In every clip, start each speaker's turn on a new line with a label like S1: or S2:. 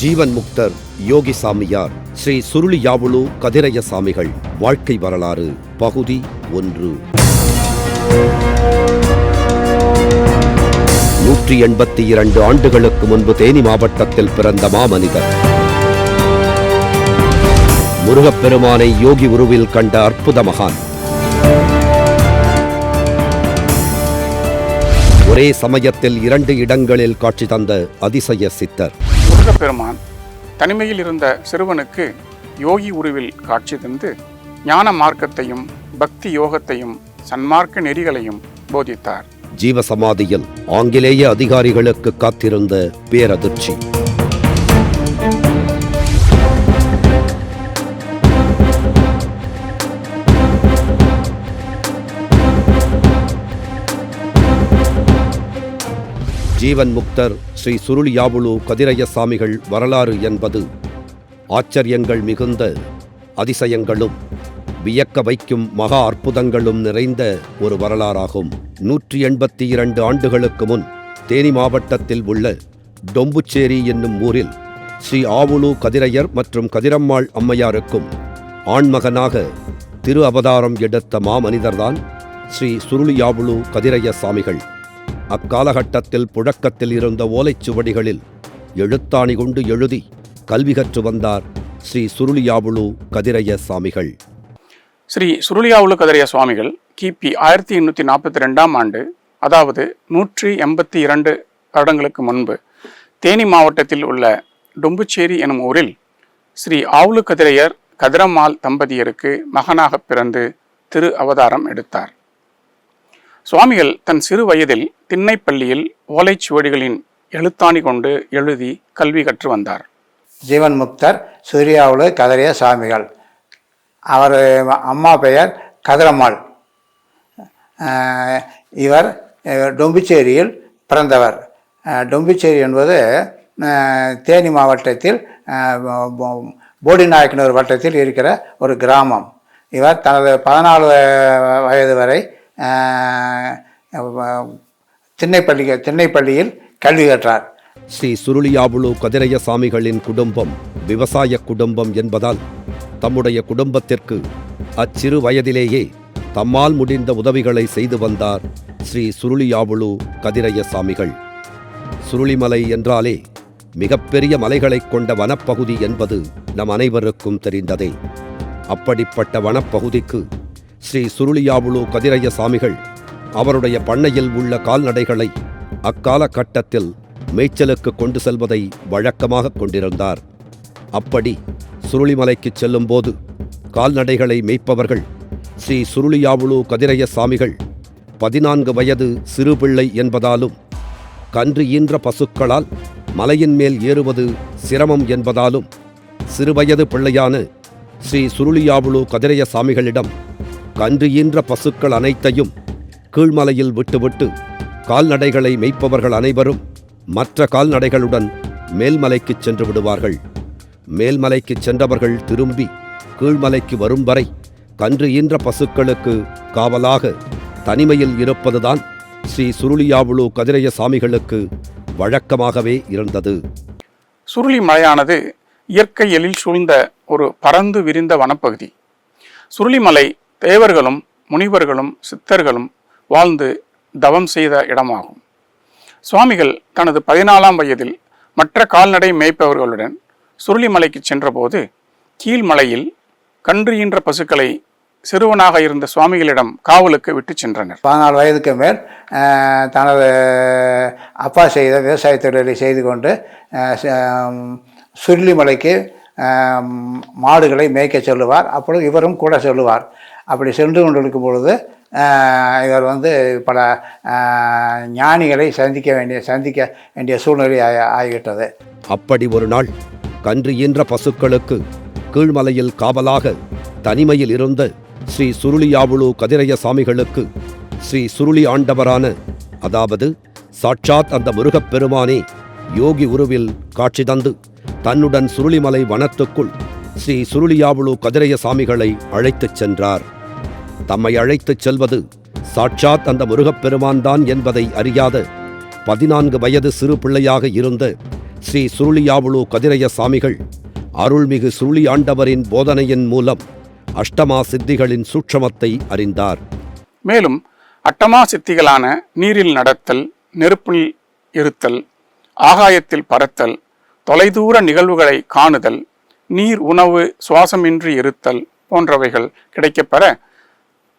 S1: ஜீவன் முக்தர் யோகி சாமியார் ஸ்ரீ சுருளி யாவுளு கதிரைய சாமிகள் வாழ்க்கை வரலாறு பகுதி ஒன்று. நூற்றி எண்பத்தி இரண்டு ஆண்டுகளுக்கு முன்பு தேனி மாவட்டத்தில் பிறந்த மாமனிதர். முருகப்பெருமானை யோகி உருவில் கண்ட அற்புத மகான். ஒரே சமயத்தில் இரண்டு இடங்களில் காட்சி தந்த அதிசய சித்தர்.
S2: முருகப்பெருமான் தனிமையில் இருந்த சிறுவனுக்கு யோகி உருவில் காட்சி தந்து ஞான மார்க்கத்தையும் பக்தி யோகத்தையும் சன்மார்க்க நெறிகளையும் போதித்தார்.
S1: ஜீவசமாதியில் ஆங்கிலேய அதிகாரிகளுக்கு காத்திருந்த பேரதிர்ச்சி. ஜீவன் முக்தர் ஸ்ரீ சுருளியாவுலு கதிரைய சாமிகள் வரலாறு என்பது ஆச்சரியங்கள் மிகுந்த அதிசயங்களும் வியக்க வைக்கும் மகா அற்புதங்களும் நிறைந்த ஒரு வரலாறாகும். நூற்றி எண்பத்தி இரண்டு ஆண்டுகளுக்கு முன் தேனி மாவட்டத்தில் உள்ள டொம்புச்சேரி என்னும் ஊரில் ஸ்ரீ ஆவுலு கதிரையர் மற்றும் கதிரம்மாள் அம்மையாருக்கும் ஆண்மகனாக திரு அவதாரம் எடுத்த மாமனிதர்தான் ஸ்ரீ சுருளியாவுலு கதிரைய சாமிகள் அக்காலகட்டத்தில் புழக்கத்தில் இருந்த ஓலைச்சுவடிகளில் எழுத்தாணி கொண்டு எழுதி கல்வி கற்று வந்தார் ஸ்ரீ சுருளியாவுலு கதிரைய சுவாமிகள்
S2: ஸ்ரீ சுருளியாவுளு கதிரைய சுவாமிகள் கிபி ஆயிரத்தி எண்ணூற்றி நாற்பத்தி ரெண்டாம் ஆண்டு அதாவது நூற்றி எண்பத்தி இரண்டு வருடங்களுக்கு முன்பு தேனி மாவட்டத்தில் உள்ள டொம்புச்சேரி எனும் ஊரில் ஸ்ரீ ஆவுலு கதிரையர் கதிரம்மாள் தம்பதியருக்கு மகனாக பிறந்து திரு அவதாரம் எடுத்தார். சுவாமிகள் தன் சிறு வயதில் திண்ணைப்பள்ளியில் ஓலைச்சுவடிகளின் எழுத்தாணி கொண்டு எழுதி கல்வி கற்று வந்தார்.
S3: ஜீவன் முக்தர் சூர்யாவுல கதறிய சாமிகள் அவர் அம்மா பெயர் கதிரம்மாள். இவர் டொம்பிச்சேரியில் பிறந்தவர். டொம்புச்சேரி டொம்பிச்சேரி என்பது தேனி மாவட்டத்தில் போடிநாயக்கனூர் வட்டத்தில் இருக்கிற ஒரு கிராமம். இவர் தனது பதினாலு வயது வரை திண்ணைப்பள்ளி திண்ணைப்பள்ளியில் கல்வி கற்றார்.
S1: ஸ்ரீ சுருளியாவுளு கதிரைய சாமிகளின் குடும்பம் விவசாய குடும்பம் என்பதால் தம்முடைய குடும்பத்திற்கு அச்சிறு வயதிலேயே தம்மால் முடிந்த உதவிகளை செய்து வந்தார் ஸ்ரீ சுருளியாவுளு கதிரைய சாமிகள். சுருளிமலை என்றாலே மிகப்பெரிய மலைகளைக் கொண்ட வனப்பகுதி என்பது நம் அனைவருக்கும் தெரிந்ததே. அப்படிப்பட்ட வனப்பகுதிக்கு ஸ்ரீ சுருளியாவுளு கதிரைய சாமிகள் அவருடைய பண்ணையில் உள்ள கால்நடைகளை அக்கால கட்டத்தில் மேய்ச்சலுக்கு கொண்டு செல்வதை வழக்கமாக கொண்டிருந்தார். அப்படி சுருளிமலைக்குச் செல்லும்போது கால்நடைகளை மேய்ப்பவர்கள் ஸ்ரீ சுருளியாவுளு கதிரைய சாமிகள் பதினான்கு வயது சிறுபிள்ளை என்பதாலும் கன்று ஈன்ற பசுக்களால் மலையின் மேல் ஏறுவது சிரமம் என்பதாலும் சிறுவயது பிள்ளையான ஸ்ரீ சுருளியாவுளு கதிரைய சாமிகளிடம் கன்று ஈன்ற பசுக்கள் அனைத்தையும் கீழ்மலையில் விட்டுவிட்டு கால்நடைகளை மேய்ப்பவர்கள் அனைவரும் மற்ற கால்நடைகளுடன் மேல்மலைக்குச் சென்று விடுவார்கள். மேல்மலைக்குச் சென்றவர்கள் திரும்பி கீழ்மலைக்கு வரும் வரை கன்று ஈன்ற பசுக்களுக்கு காவலாக தனிமையில் இருப்பதுதான் ஸ்ரீ சுருளியாவுளு கதிரைய சாமிகளுக்கு வழக்கமாகவே இருந்தது.
S2: சுருளி மலையானது இயற்கை எழில் சூழ்ந்த ஒரு பறந்து விரிந்த வனப்பகுதி. சுருளிமலை தேவர்களும் முனிவர்களும் சித்தர்களும் வாழ்ந்து தவம் செய்த இடமாகும். சுவாமிகள் தனது பதினாலாம் வயதில் மற்ற கால்நடை மேய்ப்பவர்களுடன் சுருளிமலைக்கு சென்றபோது கீழ்மலையில் கன்றுகின்ற பசுக்களை சிறுவனாக இருந்த சுவாமிகளிடம் காவலுக்கு விட்டுச் சென்றனர்.
S3: பதினாலு வயதுக்கு மேல் தனது அப்பா செய்த விவசாய தொழிலை செய்து கொண்டு சுருளிமலைக்கு மாடுகளை மேய்க்க சொல்லுவார். அப்பொழுது இவரும் கூட சொல்லுவார். அப்படி சென்று கொண்டிருக்கும் பொழுது இவர் வந்து பல ஞானிகளை சந்திக்க வேண்டிய சந்திக்க வேண்டிய சூழ்நிலை ஆகி ஆகிவிட்டது.
S1: அப்படி ஒரு நாள் கன்று ஈன்ற பசுக்களுக்கு கீழ்மலையில் காவலாக தனிமையில் இருந்த ஸ்ரீ சுருளியாவுலு கதிரைய சாமிகளுக்கு ஸ்ரீ சுருளி ஆண்டவரான அதாவது சாட்சாத் அந்த முருகப்பெருமானே யோகி உருவில் காட்சி தந்து தன்னுடன் சுருளிமலை வனத்துக்குள் ஸ்ரீ சுருளியாவுளு கதிரைய சாமிகளை அழைத்துச் சென்றார். தம்மை அழைத்துச் செல்வது சாட்சாத் அந்த முருகப்பெருமான் தான் என்பதை அறியாத பதினான்கு வயது சிறு பிள்ளையாக இருந்த ஸ்ரீ சுருளியாவுலு கதிரைய சாமிகள் அருள்மிகு சுருளி ஆண்டவரின் போதனையின் மூலம் அஷ்டமா சித்திகளின் சூட்சமத்தை அறிந்தார்.
S2: மேலும் அட்டமா சித்திகளான நீரில் நடத்தல் நெருப்பில் இருத்தல் ஆகாயத்தில் பறத்தல் தொலைதூர நிகழ்வுகளை காணுதல் நீர் உணவு சுவாசமின்றி இருத்தல் போன்றவைகள் கிடைக்கப்பெற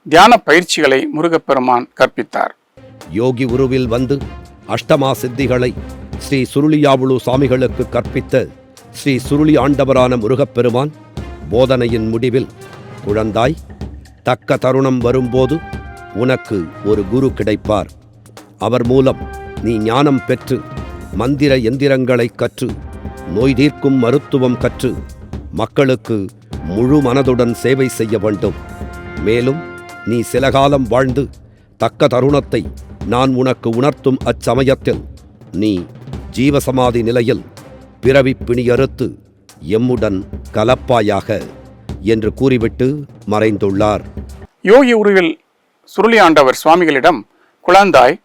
S2: தியான பயிற்சிகளை முருகப்பெருமான் கற்பித்தார்.
S1: யோகி உருவில் வந்து அஷ்டமா சித்திகளை ஸ்ரீ சுருளியாவுலு சுவாமிகளுக்கு கற்பித்த ஸ்ரீ சுருளி ஆண்டவரான முருகப்பெருமான் போதனையின் முடிவில் குழந்தாய் தக்க தருணம் வரும்போது உனக்கு ஒரு குரு கிடைப்பார். அவர் மூலம் நீ ஞானம் பெற்று மந்திர எந்திரங்களை கற்று நோய் தீர்க்கும் மருத்துவம் கற்று மக்களுக்கு முழு மனதுடன் சேவை செய்ய வேண்டும். மேலும் நீ சில காலம் வாழ்ந்து தக்க தருணத்தை நான் உனக்கு உணர்த்தும் அச்சமயத்தில் நீ ஜீவசமாதி நிலையில் பிறவி பிணியறுத்து எம்முடன் கலப்பாயாக என்று கூறிவிட்டு மறைந்துள்ளார்.
S2: யோகி உருவில் சுருளி ஆண்டவர் சுவாமிகளிடம் குழந்தாய்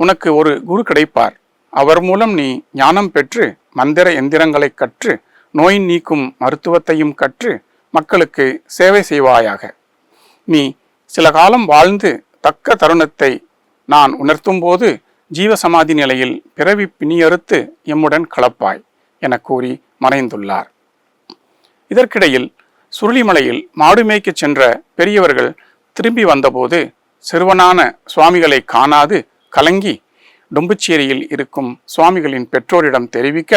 S2: உனக்கு ஒரு குரு கிடைப்பார். அவர் மூலம் நீ ஞானம் பெற்று மந்திர எந்திரங்களை கற்று நோய் நீக்கும் மருத்துவத்தையும் கற்று மக்களுக்கு சேவை செய்வாயாக. நீ சில காலம் வாழ்ந்து தக்க தருணத்தை நான் உணர்த்தும்போது ஜீவசமாதி நிலையில் பிறவி பிணியறுத்து எம்முடன் கலப்பாய் என கூறி மறைந்துள்ளார். இதற்கிடையில் சுருளிமலையில் மாடு மேய்க்கச் சென்ற பெரியவர்கள் திரும்பி வந்தபோது சிறுவனான சுவாமிகளை காணாது கலங்கி டொம்புச்சேரியில் இருக்கும் சுவாமிகளின் பெற்றோரிடம் தெரிவிக்க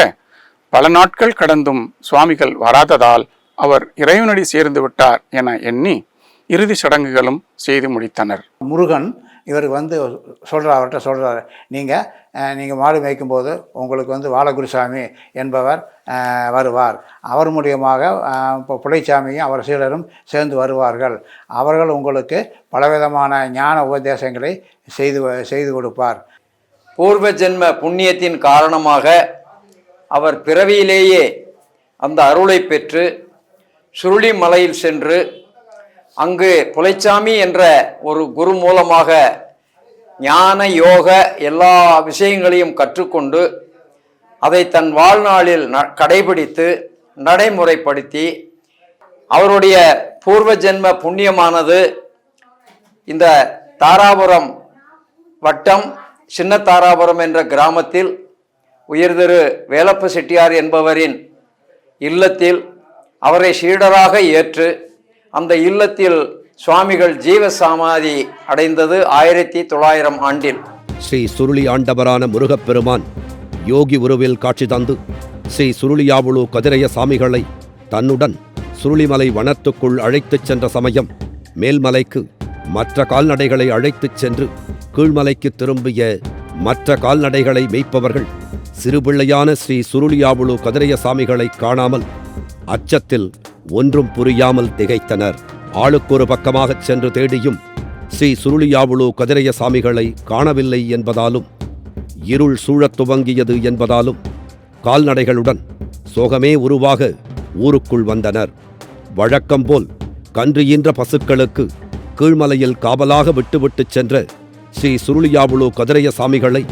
S2: பல நாட்கள் கடந்தும் சுவாமிகள் வராததால் அவர் இறைவனடி சேர்ந்து விட்டார் என எண்ணி இறுதி சடங்குகளும் செய்து முடித்தனர்.
S3: முருகன் இவர் வந்து சொல்கிறார் அவர்கிட்ட சொல்கிறாரு நீங்கள் நீங்கள் மாடு மேய்க்கும்போது உங்களுக்கு வந்து வாலகுருசாமி என்பவர் வருவார். அவர் மூலியமாக இப்போ புலைச்சாமியும் அவர் சீடரும் சேர்ந்து வருவார்கள். அவர்கள் உங்களுக்கு பலவிதமான ஞான உபதேசங்களை செய்து செய்து கொடுப்பார்.
S4: பூர்வ ஜென்ம புண்ணியத்தின் காரணமாக அவர் பிறவியிலேயே அந்த அருளை பெற்று சுருளி மலையில் சென்று அங்கு புலைச்சாமி என்ற ஒரு குரு மூலமாக ஞான யோக எல்லா விஷயங்களையும் கற்றுக்கொண்டு அதை தன் வாழ்நாளில் ந கடைபிடித்து நடைமுறைப்படுத்தி அவருடைய பூர்வ ஜென்ம புண்ணியமானது இந்த தாராபுரம் வட்டம் சின்ன தாராபுரம் என்ற கிராமத்தில் உயர்திரு வேலப்ப செட்டியார் என்பவரின் இல்லத்தில் அவரை சீடராக ஏற்று அந்த இல்லத்தில் சுவாமிகள் ஜீவ சமாதி அடைந்தது ஆயிரத்தி தொள்ளாயிரம் ஆண்டில்.
S1: ஸ்ரீ சுருளி ஆண்டவரான முருகப்பெருமான் யோகி உருவில் காட்சி தந்து ஸ்ரீ சுருளியாவுளு கதிரைய சாமிகளை தன்னுடன் சுருளிமலை வனத்துக்குள் அழைத்துச் சென்ற சமயம் மேல்மலைக்கு மற்ற கால்நடைகளை அழைத்துச் சென்று கீழ்மலைக்கு திரும்பிய மற்ற கால்நடைகளை மெய்ப்பவர்கள் சிறுபிள்ளையான ஸ்ரீ சுருளியாவுளு கதிரைய சாமிகளை காணாமல் அச்சத்தில் ஒன்றும் புரியாமல் திகைத்தனர். ஆளுக்கொரு பக்கமாகச் சென்று தேடியும் ஸ்ரீ சுருளியாவுளு கதிரைய சாமிகளை காணவில்லை என்பதாலும் இருள் சூழத் துவங்கியது என்பதாலும் கால்நடைகளுடன் சோகமே உருவாக ஊருக்குள் வந்தனர். வழக்கம்போல் கன்று பசுக்களுக்கு கீழ்மலையில் காவலாக விட்டுவிட்டுச் சென்ற ஸ்ரீ சுருளியாவுளு கதிரைய சாமிகளை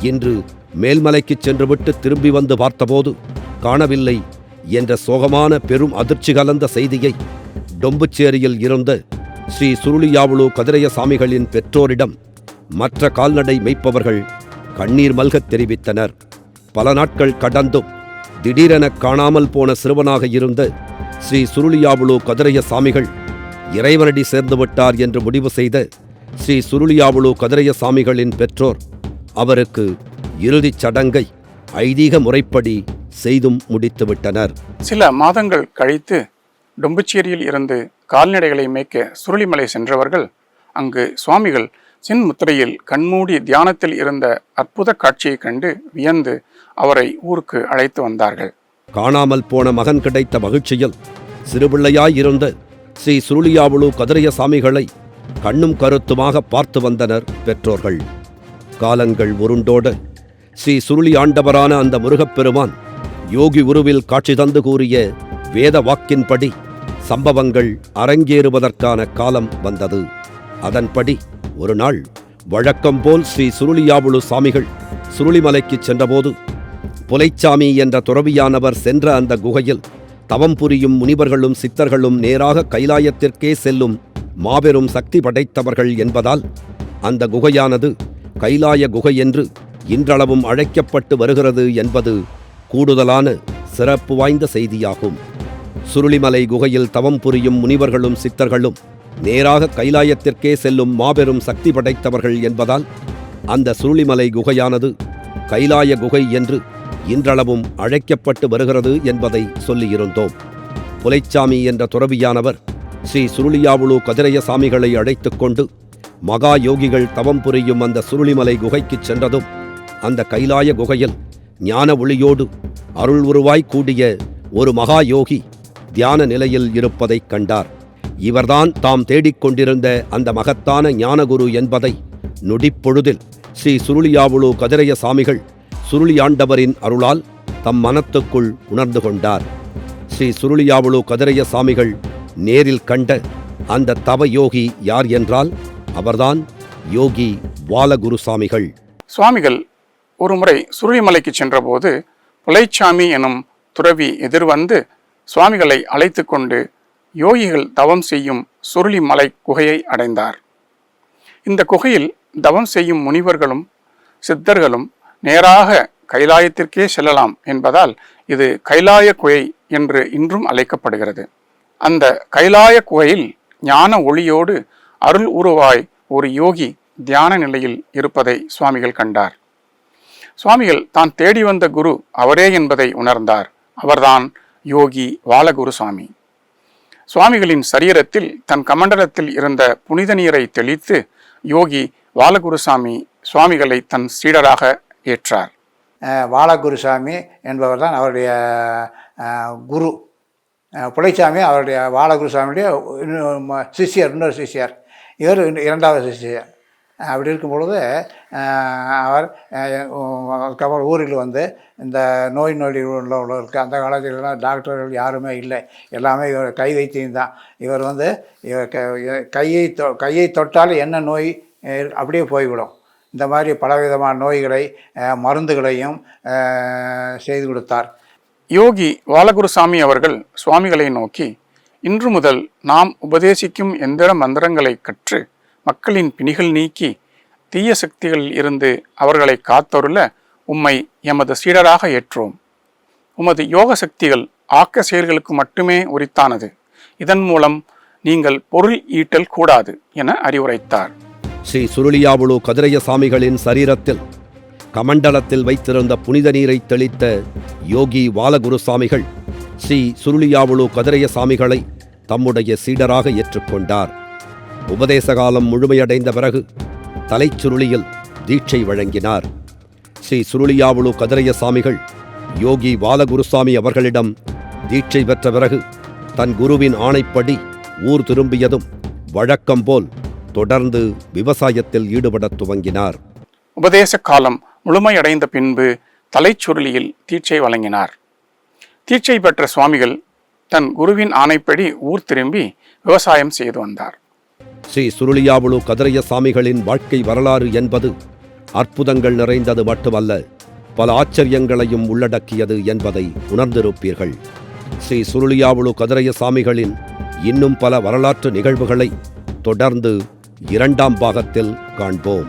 S1: இன்று மேல்மலைக்குச் சென்றுவிட்டு திரும்பி வந்து பார்த்தபோது காணவில்லை என்ற சோகமான பெரும் அதிர்ச்சி கலந்த செய்தியை டொம்புச்சேரியில் இருந்த ஸ்ரீ சுருளியாவுலு கதிரைய சாமிகளின் பெற்றோரிடம் மற்ற கால்நடை மெய்ப்பவர்கள் கண்ணீர் மல்கத் தெரிவித்தனர். பல நாட்கள் கடந்தும் திடீரென காணாமல் போன சிறுவனாக இருந்த ஸ்ரீ சுருளியாவுலு கதிரைய சாமிகள் இறைவனடி சேர்ந்துவிட்டார் என்று முடிவு செய்த ஸ்ரீ சுருளியாவுலு கதிரைய சாமிகளின் பெற்றோர் அவருக்கு இறுதிச் சடங்கை ஐதீக முறைப்படி செய்தும் முடித்துவிட்டனர்.
S2: சில மாதங்கள் கழித்து டொம்புச்சேரியில் இருந்து கால்நடைகளை மேய்க்க சுருளிமலை சென்றவர்கள் அங்கு சுவாமிகள் சின்முத்திரையில் கண்மூடி தியானத்தில் இருந்த அற்புத காட்சியைக் கண்டு வியந்து அவரை ஊருக்கு அழைத்து வந்தார்கள்.
S1: காணாமல் போன மகன் கிடைத்த மகிழ்ச்சியில் சிறுபிள்ளையாயிருந்த ஸ்ரீ சுருளியாவுலு கதிரைய சாமிகளை கண்ணும் கருத்துமாக பார்த்து வந்தனர் பெற்றோர்கள். காலங்கள் உருண்டோட ஸ்ரீ சுருளி ஆண்டவரான அந்த முருகப்பெருமான் யோகி உருவில் காட்சி தந்து கூறிய வேத வாக்கின்படி சம்பவங்கள் அரங்கேறுவதற்கான காலம் வந்தது. அதன்படி ஒரு நாள் வழக்கம்போல் ஸ்ரீ சுருளியாவுலு சாமிகள் சுருளிமலைக்குச் சென்றபோது புலைச்சாமி என்ற துறவியானவர் சென்ற அந்த குகையில் தவம் புரியும் முனிவர்களும் சித்தர்களும் நேராக கைலாயத்திற்கே செல்லும் மாபெரும் சக்தி படைத்தவர்கள் என்பதால் அந்த குகையானது கைலாய குகை என்று இன்றளவும் அழைக்கப்பட்டு வருகிறது என்பது கூடுதலான சிறப்பு வாய்ந்த செய்தியாகும். சுருளிமலை குகையில் தவம் புரியும் முனிவர்களும் சித்தர்களும் நேராக கைலாயத்திற்கே செல்லும் மாபெரும் சக்தி படைத்தவர்கள் என்பதால் அந்த சுருளிமலை குகையானது கைலாய குகை என்று இன்றளவும் அழைக்கப்பட்டு வருகிறது என்பதை சொல்லியிருந்தோம். புலைச்சாமி என்ற துறவியானவர் ஸ்ரீ சுருளியாவுளு கதிரைய சாமிகளை அழைத்து கொண்டு மகா யோகிகள் தவம் புரியும் அந்த சுருளிமலை குகைக்குச் சென்றதும் அந்த கைலாய குகையில் ஞான ஒளியோடு அருள் உருவாய் கூடிய ஒரு மகா யோகி தியான நிலையில் இருப்பதைக் கண்டார். இவர்தான் தாம் தேடிக்கொண்டிருந்த அந்த மகத்தான ஞானகுரு என்பதை நொடிப்பொழுதில் ஸ்ரீ சுருளியாவுளு கதிரைய சாமிகள் சுருளியாண்டவரின் அருளால் தம் மனத்துக்குள் உணர்ந்து கொண்டார். ஸ்ரீ சுருளியாவுளு கதிரைய சாமிகள் நேரில் கண்ட அந்த தவ யோகி யார் என்றால் அவர்தான் யோகி வாலகுருசாமிகள்
S2: சுவாமிகள் ஒருமுறை சுருளிமலைக்கு சென்றபோது புலைச்சாமி எனும் துறவி எதிர்வந்து சுவாமிகளை அழைத்து கொண்டு யோகிகள் தவம் செய்யும் சுருளிமலை குகையை அடைந்தார். இந்த குகையில் தவம் செய்யும் முனிவர்களும் சித்தர்களும் நேராக கைலாயத்திற்கே செல்லலாம் என்பதால் இது கைலாய குகை என்று இன்றும் அழைக்கப்படுகிறது. அந்த கைலாய குகையில் ஞான ஒளியோடு அருள் உருவாய் ஒரு யோகி தியான நிலையில் இருப்பதை சுவாமிகள் கண்டார். சுவாமிகள் தான் தேடி வந்த குரு அவரே என்பதை உணர்ந்தார். அவர்தான் யோகி வாலகுருசாமி சுவாமிகளின் சரீரத்தில் தன் கமண்டலத்தில் இருந்த புனித நீரை தெளித்து யோகி வாலகுருசாமி சுவாமிகளை தன் சீடராக ஏற்றார்.
S3: வாலகுருசாமி என்பவர் தான் அவருடைய குரு. புலைசாமி அவருடைய வாலகுருசாமியுடைய சிஷியர் இன்னொரு சிஷியர். இவர் இரண்டாவது சிஷியர். அப்படி இருக்கும் பொழுது அவர் அதுக்கப்புறம் ஊரில் வந்து இந்த நோய் நொடி இருக்குது அந்த காலத்திலலாம் டாக்டர்கள் யாருமே இல்லை. எல்லாமே இவர் கை வைத்தியம் தான். இவர் வந்து இவர் க- கையை தொ கையை தொட்டால் என்ன நோய் அப்படியே போய்விடும். இந்த மாதிரி பலவிதமான நோய்களை மருந்துகளையும் செய்து கொடுத்தார்.
S2: யோகி வாலகுருசாமி அவர்கள் சுவாமிகளை நோக்கி இன்று முதல் நாம் உபதேசிக்கும் எந்திர மந்திரங்களை கற்று மக்களின் பிணிகள் நீக்கி தீய சக்திகளில் இருந்து அவர்களை காத்தருள உம்மை எமது சீடராக ஏற்றோம். உமது யோக சக்திகள் ஆக்க செயல்களுக்கு மட்டுமே உரித்தானது. இதன் மூலம் நீங்கள் பொருள் ஈட்டல் கூடாது என அறிவுரைத்தார்.
S1: ஸ்ரீ சுருளியாவுளு கதிரைய சாமிகளின் சரீரத்தில் கமண்டலத்தில் வைத்திருந்த புனித நீரை தெளித்த யோகி வாலகுருசாமிகள் ஸ்ரீ சுருளியாவுளு கதிரைய சாமிகளை தம்முடைய சீடராக ஏற்றுக்கொண்டார். உபதேச காலம் முழுமையடைந்த பிறகு தலைச்சுருளியில் தீட்சை வழங்கினார். ஸ்ரீ சுருளியாவுளு கதிரைய சாமிகள் யோகி பாலகுருசாமி அவர்களிடம் தீட்சை பெற்ற பிறகு தன் குருவின் ஆணைப்படி ஊர் திரும்பியதும் வழக்கம் போல் தொடர்ந்து விவசாயத்தில் ஈடுபடத் துவங்கினார்.
S2: உபதேச காலம் முழுமையடைந்த பின்பு தலைச்சுருளியில் தீட்சை வழங்கினார். தீட்சை பெற்ற சுவாமிகள் தன் குருவின் ஆணைப்படி ஊர் திரும்பி விவசாயம் செய்து வந்தார்.
S1: ஸ்ரீ சுருளியாவுளு கதிரைய சாமிகளின் வாழ்க்கை வரலாறு என்பது அற்புதங்கள் நிறைந்தது மட்டுமல்ல பல ஆச்சரியங்களையும் உள்ளடக்கியது என்பதை உணர்ந்திருப்பீர்கள். ஸ்ரீ சுருளியாவுளு கதிரைய சாமிகளின் இன்னும் பல வரலாற்று நிகழ்வுகளை தொடர்ந்து இரண்டாம் பாகத்தில் காண்போம்.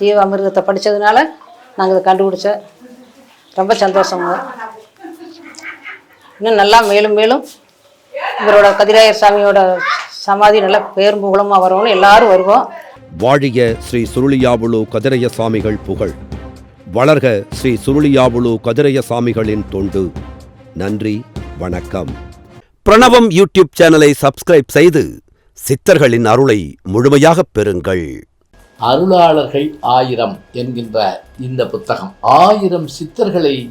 S5: ஜீவாமிர்தத்தை படித்ததுனால நாங்கள் இதை கண்டுபிடிச்சோம் ரொம்ப சந்தோஷங்க. இன்னும் நல்லா மேலும் மேலும் இவரோட கதிராயர் சாமியோட சமாதி நல்லா பேரும் புகழமாக வரணும்னு எல்லாரும் வருவோம்.
S1: வாழிய ஸ்ரீ சுருளியாவுளு கதிரைய சாமிகள் புகழ். வளர்க ஸ்ரீ சுருளியாவுளு கதிரைய சாமிகளின் தொண்டு. நன்றி வணக்கம். பிரணவம் யூடியூப் சேனலை சப்ஸ்கிரைப் செய்து சித்தர்களின் அருளை முழுமையாகப் பெறுங்கள்.
S6: அருளாளர்கள் ஆயிரம் என்கின்ற இந்த புத்தகம் ஆயிரம் சித்தர்களை